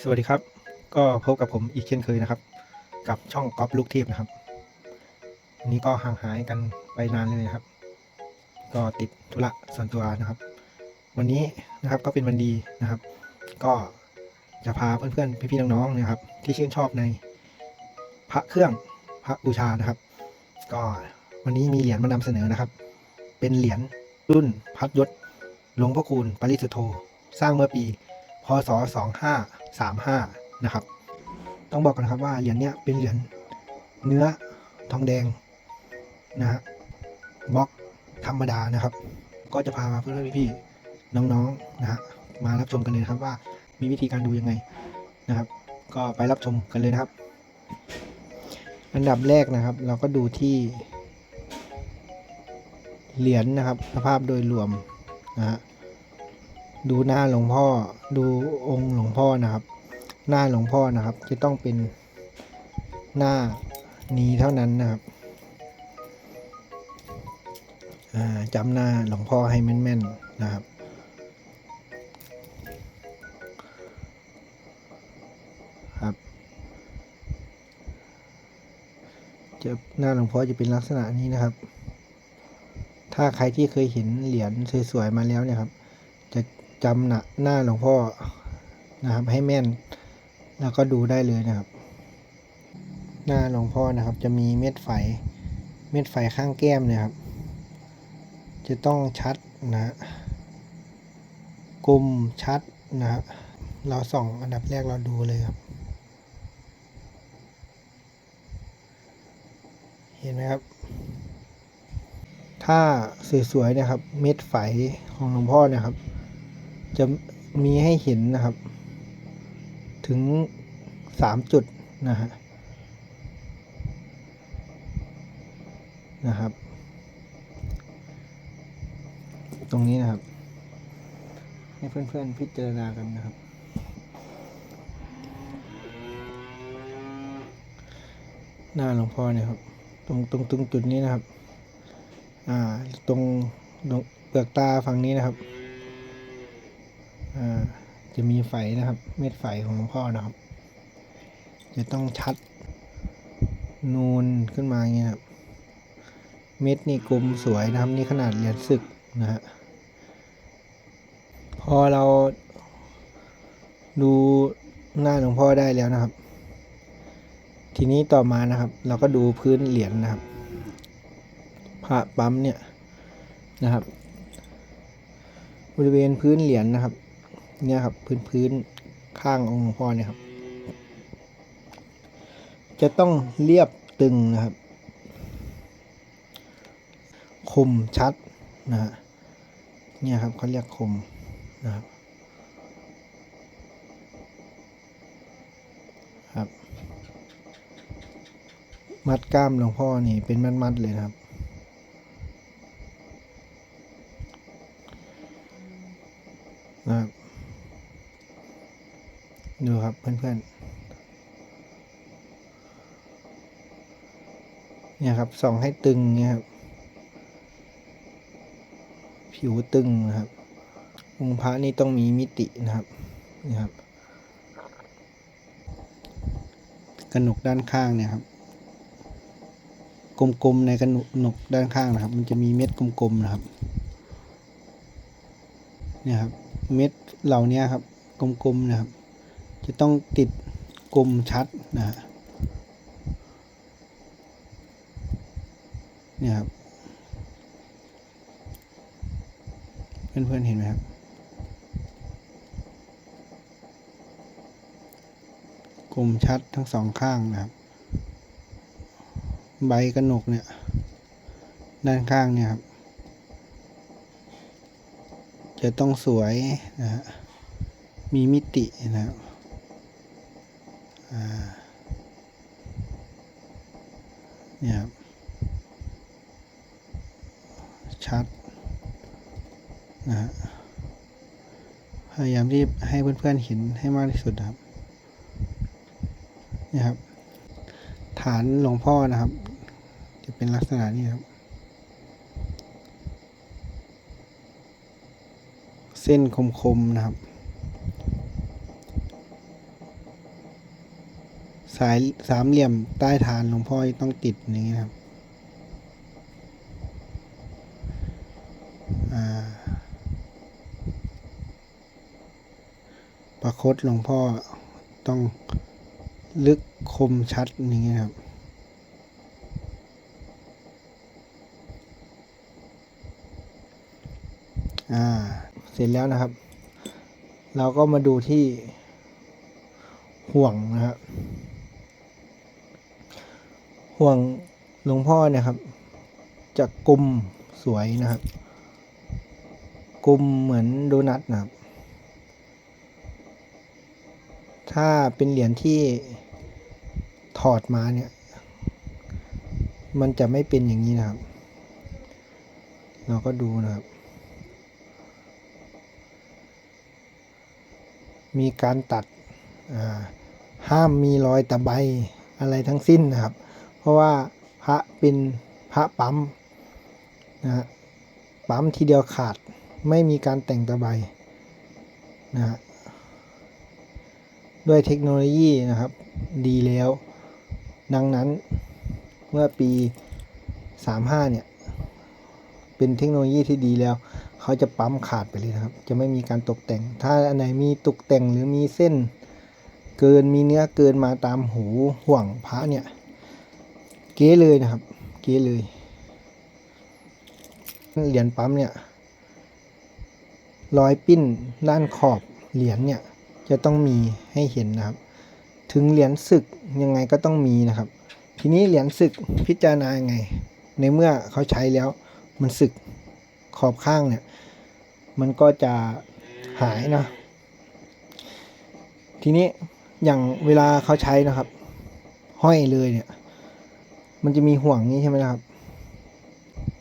สวัสดีครับ ก็พบกับผมอีกเช่นเคยนะครับ กับช่องก๊อฟลูกเทพนะครับวันนี้ก็ห่างหายกันไปนานเลยนะครับ ก็ติดธุระส่วนตัวนะครับ วันนี้นะครับก็เป็นวันดีนะครับ ก็จะพาเพื่อนๆพี่ๆน้องๆนะครับ ที่ชื่นชอบในพระเครื่องพระบูชานะครับ ก็วันนี้มีเหรียญมานำเสนอนะครับ เป็นเหรียญรุ่นพัดยศหลวงพ่อคูณปริสุทธโธสร้างเมื่อปี พศ 2535 นะครับ ต้องบอกกันนะครับว่าเหรียญเนี้ยเป็นเหรียญเนื้อทองแดงนะฮะบล็อกธรรมดานะครับ ก็จะพาเพื่อนๆพี่ๆน้องๆนะฮะมารับชมกันเลยนะครับว่ามีวิธีการดูยังไงนะครับ ก็ไปรับชมกันเลยนะครับ อันดับแรกนะครับ เราก็ดูที่ เหรียญนะครับ สภาพโดยรวมนะฮะ ดูหน้าหลวงพ่อดูองค์หลวงพ่อนะครับ หน้าหลวงพ่อนะครับ จะต้องเป็นหน้านี้เท่านั้นนะครับจำหน้าหลวงพ่อให้แม่นๆนะครับ ครับ จะหน้าหลวงพ่อจะเป็นลักษณะนี้นะครับ ถ้าใครที่เคยเห็นเหรียญสวยๆมาแล้วเนี่ยครับ จะ จำหน้าหน้าหลวงพ่อนะครับ ให้แม่น แล้วก็ดูได้เลยนะครับ หน้าหลวงพ่อนะครับ จะมีเม็ดไฝ เม็ดไฝข้างแก้มเนี่ยครับ จะต้องชัดนะฮะกลมชัดนะฮะเราส่องอันดับแรกเราดูเลยครับ เห็นไหมครับ ถ้าสวยๆนะครับ เม็ดไฝของหลวงพ่อเนะครับ จะมีให้เห็นนะครับ ถึงสามจุดนะฮะนะครับ ตรงนี้นะครับ ให้เพื่อนๆพิจารณากันนะครับ หน้าหลวงพ่อเนี่ยครับ ตรงตรงตรงจุดนี้นะครับ อ่า ตรงตรงเปลือกตาฝั่งนี้นะครับ จะมีไฝนะครับ เม็ดไฝของหลวงพ่อนะครับ จะต้องชัด นูนขึ้นมาอย่างเงี้ยครับเม็ดนี่กลมสวยนะครับนี่ขนาดเหรียญศึกนะฮะพอเราดูหน้าหลวงพ่อได้แล้วนะครับ ทีนี้ต่อมานะครับ เราก็ดูพื้นเหรียญนะครับพระปั๊มเนี่ยนะครับ บริเวณพื้นเหรียญนะครับ เนี่ยครับพื้นพื้นข้างองค์หลวงพ่อเนี่ยครับ จะต้องเรียบตึงนะครับ คมชัดนะฮะเนี่ยครับเขาเรียกคมนะครับครับ มัดกล้ามหลวงพ่อนี่เป็นมัดๆเลยนะครับนะครับ ดูครับเพื่อนๆ เนี่ยครับส่องให้ตึงเนี่ยครับ ผิวตึงนะครับองค์พระนี่ต้องมีมิตินะครับนี่ครับ กระหนกด้านข้างเนี่ยครับกลมๆในกระหนกด้านข้างนะครับ มันจะมีเม็ดกลมๆนะครับ เนี่ยครับ เม็ดเหล่านี้ครับ กลมๆนะครับ จะต้องติดกลมชัดนะฮะเนี่ยครับ เพื่อนๆเห็นไหมครับ กลมชัดทั้งสองข้างนะครับ ใบกระหนกเนี่ย ด้านข้างเนี่ยครับ จะต้องสวยนะฮะมีมิตินะครับอ่า เนี่ยครับชัดนะฮะพยายามที่ให้เพื่อนๆเห็นให้มากที่สุดนะครับเนี่ยครับ ฐานหลวงพ่อนะครับ จะเป็นลักษณะนี้ครับ เส้นคมๆนะครับายสามเหลี่ยมใต้ฐานหลวงพ่อต้องติดอย่างนี้ครับประคตหลวงพ่อต้องลึกคมชัดอย่างนี้ครับอ่าเสร็จแล้วนะครับ เราก็มาดูที่ห่วงนะครับ ห่วงหลวงพ่อเนี่ยครับ จะกลมสวยนะครับกลมเหมือนโดนัทนะครับ ถ้าเป็นเหรียญที่ถอดมาเนี่ย มันจะไม่เป็นอย่างนี้นะครับ เราก็ดูนะครับ มีการตัด ห้ามมีรอยตะไบอะไรทั้งสิ้นนะครับ เพราะว่าพระเป็นพระปั๊มนะฮะปั๊มทีเดียวขาดไม่มีการแต่งตะไบนะฮะด้วยเทคโนโลยีนะครับ ดีแล้ว ดังนั้นเมื่อปี 35 เนี่ย เป็นเทคโนโลยีที่ดีแล้ว เขาจะปั๊มขาดไปเลยนะครับ จะไม่มีการตกแต่ง ถ้าอันไหนมีตกแต่งหรือมีเส้น เกินมีเนื้อเกินมาตามหูห่วงพระเนี่ย เก๊เลยนะครับ เก๊เลยเหรียญปั๊มเนี่ยรอยปิ้นด้านขอบเหรียญเนี่ยจะต้องมีให้เห็นนะครับ ถึงเหรียญศึกยังไงก็ต้องมีนะครับ ทีนี้เหรียญศึกพิจารณายังไง ในเมื่อเขาใช้แล้วมันสึกขอบข้างเนี่ยมันก็จะหายนะ ทีนี้อย่างเวลาเขาใช้นะครับ ห้อยเลยเนี่ย มันจะมีห่วงนี้ใช่ไหมครับ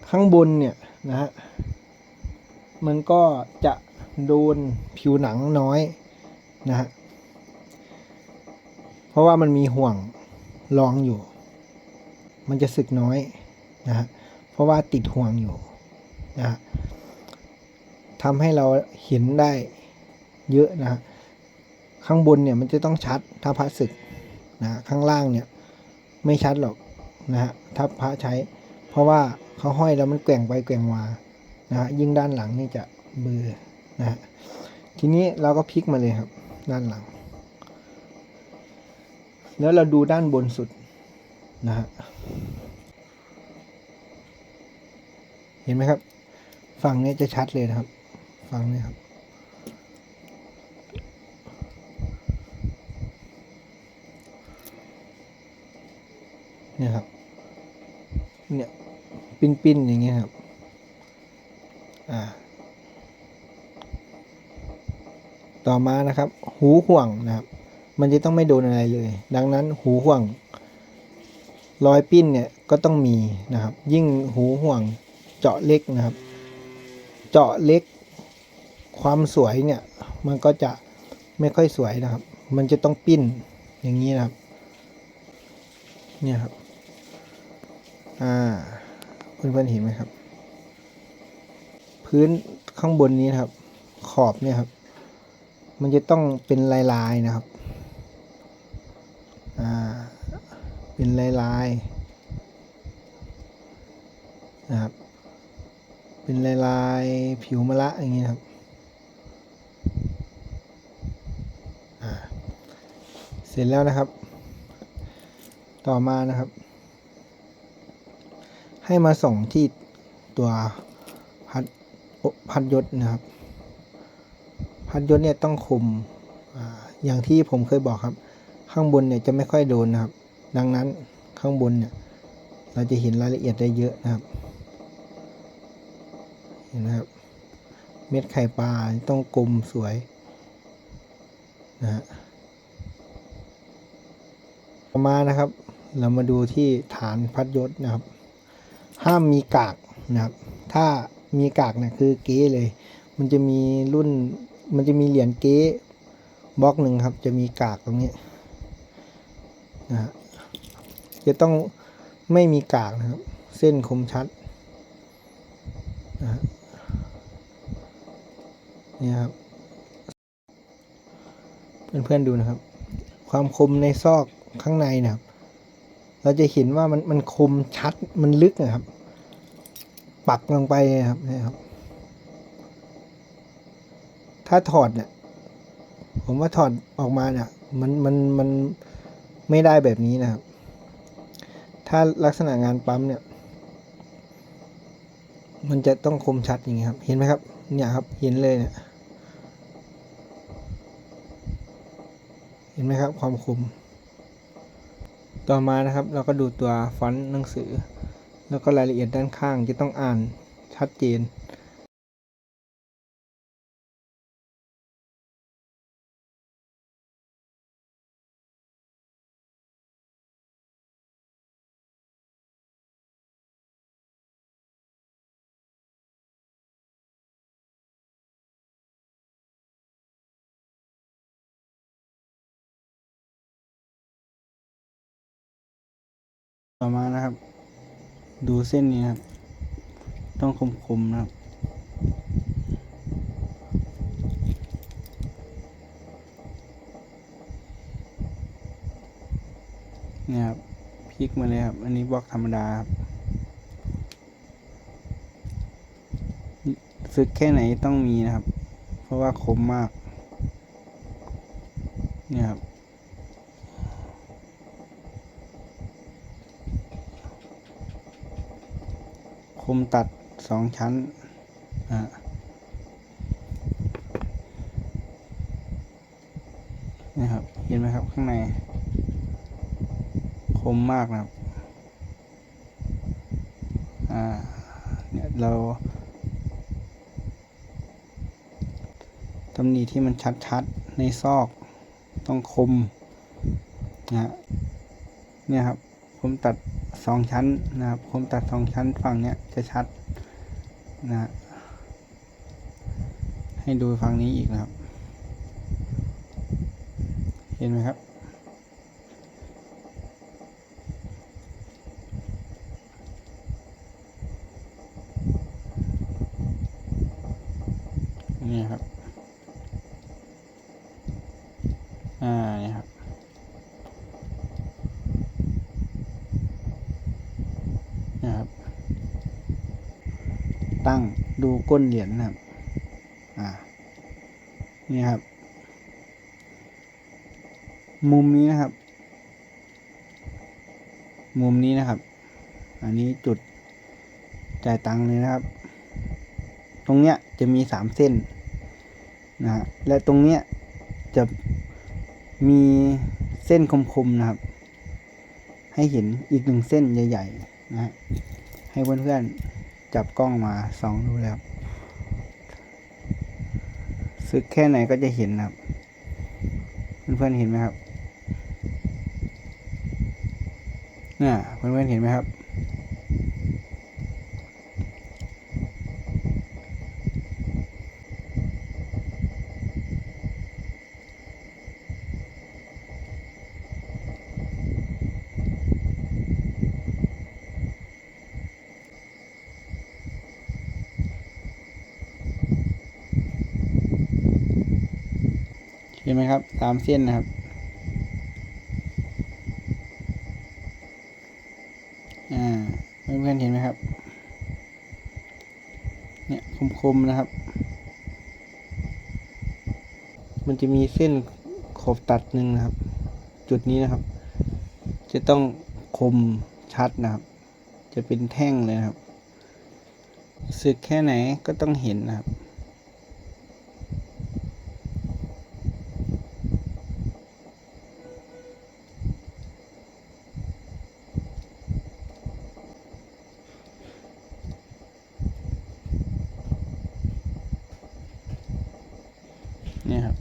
ข้างบนเนี่ยนะฮะมันก็จะโดนผิวหนังน้อยนะฮะเพราะว่ามันมีห่วงรองอยู่ มันจะสึกน้อยนะฮะเพราะว่าติดห่วงอยู่นะฮะทำให้เราเห็นได้เยอะนะฮะข้างบนเนี่ยมันจะต้องชัดถ้าพระศึกนะฮะข้างล่างเนี่ยไม่ชัดหรอก นะฮะถ้าพระใช้ เพราะว่าเขาห้อยแล้วมันแกว่งไปแกว่งมานะฮะยิ่งด้านหลังนี่จะเบือนะฮะทีนี้เราก็พลิกมาเลยครับ ด้านหลัง แล้วเราดูด้านบนสุดนะฮะเห็นไหมครับ ฝั่งนี้จะชัดเลยนะครับ ฝั่งนี้ครับ เนี่ยครับ เนี่ยปิ้นๆอย่างเงี้ยครับ อ่า ต่อมานะครับ หูห่วงนะครับ มันจะต้องไม่โดนอะไรเลย ดังนั้นหูห่วง รอยปิ้นเนี่ยก็ต้องมีนะครับ ยิ่งหูห่วงเจาะเล็กนะครับ เจาะเล็ก ความสวยเนี่ย มันก็จะไม่ค่อยสวยนะครับ มันจะต้องปิ้นอย่างนี้นะครับ เนี่ยครับ อ่าเพื่อนๆเห็นไหมครับ พื้นข้างบนนี้นครับ ขอบเนี่ยครับ มันจะต้องเป็นลายๆนะครับ อ่า เป็นลายๆนะครับ เป็นลายลายๆผิวมะละอย่างนี้ครับอ่าเสร็จแล้วนะครับ ต่อมานะครับ ให้มาส่งที่ตัวพัดพัดยศนะครับ พัดยศเนี่ยต้องคมออย่างที่ผมเคยบอกครับ ข้างบนเนี่ยจะไม่ค่อยโดนนะครับ ดังนั้นข้างบนเนี่ยเราจะเห็นรายละเอียดได้เยอะนะครับ เห็นไหมครับ เม็ดไข่ปลาต้องกลมสวยนะฮะต่อมานะครับ เรามาดูที่ฐานพัดยศนะครับ ห้ามมีกากนะครับ ถ้ามีกากเนี่ยคือเก๊เลย มันจะมีรุ่น มันจะมีเหรียญเก๊บล็อกหนึ่งครับ จะมีกากตรงนี้นะจะต้องไม่มีกากนะครับ เส้นคมชัดนะฮะเนี่ยครับเพื่อนๆดูนะครับ ความคมในซอกข้างในนะครับ เราจะเห็นว่ามันมันคมชัดมันลึกนะครับ ปักลงไปนะครับนี่ครับ ถ้าถอดเนี่ย ผมว่าถอดออกมาเนี่ย มันมันมันไม่ได้แบบนี้นะครับ ถ้าลักษณะงานปั๊มเนี่ย มันจะต้องคมชัดอย่างนี้ครับ เห็นไหมครับ เนี่ยครับ เห็นเลยเนี่ยเห็นไหมครับ ความคม ต่อมานะครับ เราก็ดูตัวฟอนต์หนังสือ แล้วก็รายละเอียดด้านข้างจะต้องอ่านชัดเจน ต่อมานะครับ ดูเส้นนี้ครับ ต้องคมๆนะครับ เนี่ยครับพลิกมาเลยครับ อันนี้บล็อกธรรมดาครับซึกแค่ไหนต้องมีนะครับ เพราะว่าคมมาก เนี่ยครับ คมตัดสองชั้นอะครับเห็นไหมครับข้างใน คมมากนะครับอ่าเนี่ยเราตำหนิที่มันชัดๆในซอกต้องคมนะฮะเนี่ยครับ ผมตัดสองชั้นนะครับ ผมตัดสองชั้นฝั่งเนี้ยจะชัดนะ ให้ดูฝั่งนี้อีกนะครับ เห็นไหมครับ นี่ครับ อ่า นี่ครับ ตั้งดูก้นเหรียญนะครับ อ่า นี่ครับ มุมนี้นะครับ มุมนี้นะครับ อันนี้จุดจ่ายตังค์เลยนะครับ ตรงเนี้ยจะมีสามเส้นนะฮะ และตรงเนี้ยจะมีเส้นคมๆนะครับ ให้เห็นอีกหนึ่งเส้นใหญ่ ๆ นะฮะให้เพื่อนๆ จับกล้องมาสองดูแล้วซึกแค่ไหนก็จะเห็นนะครับ เพื่อนๆเห็นไหมครับเนี่ยเพื่อนๆเห็นไหมครับ ห็นไหมครับสามเส้นนะครับ อ่าเพื่อนๆเห็นไหมครับ เนี่ยคมๆนะครับ มันจะมีเส้นขอบตัดหนึ่งนะครับ จุดนี้นะครับ จะต้องคมชัดนะครับ จะเป็นแท่งเลยครับ สึกแค่ไหนก็ต้องเห็นนะครับ เนี่ยครับ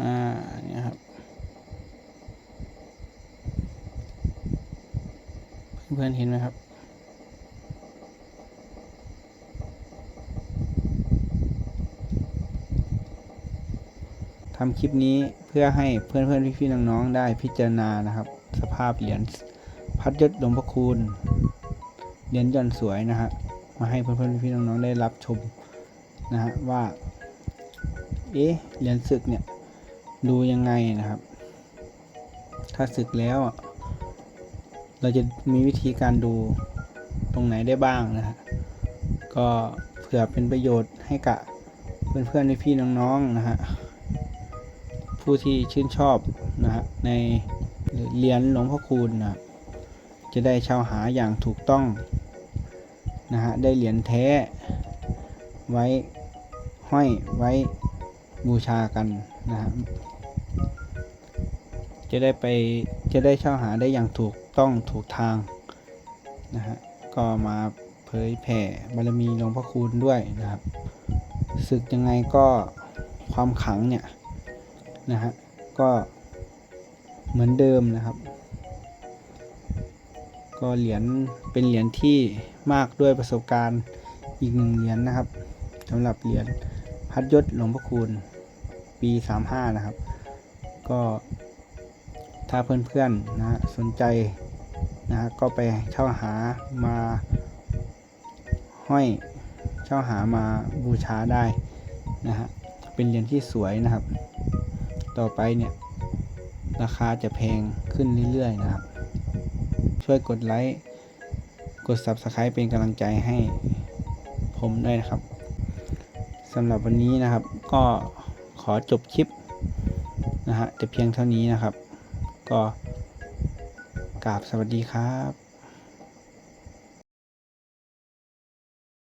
อ่า เนี่ยครับ เพื่อนเห็นไหมครับ ทำคลิปนี้เพื่อให้เพื่อนๆพี่ๆน้องๆได้พิจารณานะครับ สภาพเหรียญพัดยศหลวงพระคูณเหรียญย่อนสวยนะฮะมาให้เพื่อนๆพี่ๆน้องๆได้รับชมนะฮะว่า เอ๊ะเหรียญศึกเนี่ยดูยังไงนะครับ ถ้าศึกแล้วอะ เราจะมีวิธีการดูตรงไหนได้บ้างนะฮะก็เผื่อเป็นประโยชน์ให้กับเพื่อนๆพี่ๆน้องๆนะฮะผู้ที่ชื่นชอบนะฮะในเหรียญหลวงพ่อคูณนะจะได้เช่าหาอย่างถูกต้องนะฮะได้เหรียญแท้ไว้ห้อยไว้บูชากันนะฮะจะได้ไปจะได้เช่าหาได้อย่างถูก ต้องถูกทางนะฮะก็มาเผยแผ่บารมีหลวงพ่อคูณด้วยนะครับศึกยังไงก็ความขังเนี่ยนะฮะก็เหมือนเดิมนะครับ ก็เหรียญเป็นเหรียญที่มากด้วยประสบการณ์อีกหนึ่งเหรียญนะครับสำหรับเหรียญพัดยศหลวงพ่อคูณปี 35 นะครับ ก็ถ้าเพื่อนๆนะฮะสนใจ นะก็ไปเช่าหามาห้อยเช่าหามาบูชาได้นะฮะเป็นเหรียญที่สวยนะครับ ต่อไปเนี่ยราคาจะแพงขึ้นเรื่อยๆนะครับ ช่วยกดไลค์กด Subscribe เป็นกำลังใจให้ผมด้วยนะครับสำหรับวันนี้นะครับก็ขอจบคลิปนะฮะแต่เพียงเท่านี้นะครับ ก็ กราบสวัสดีครับ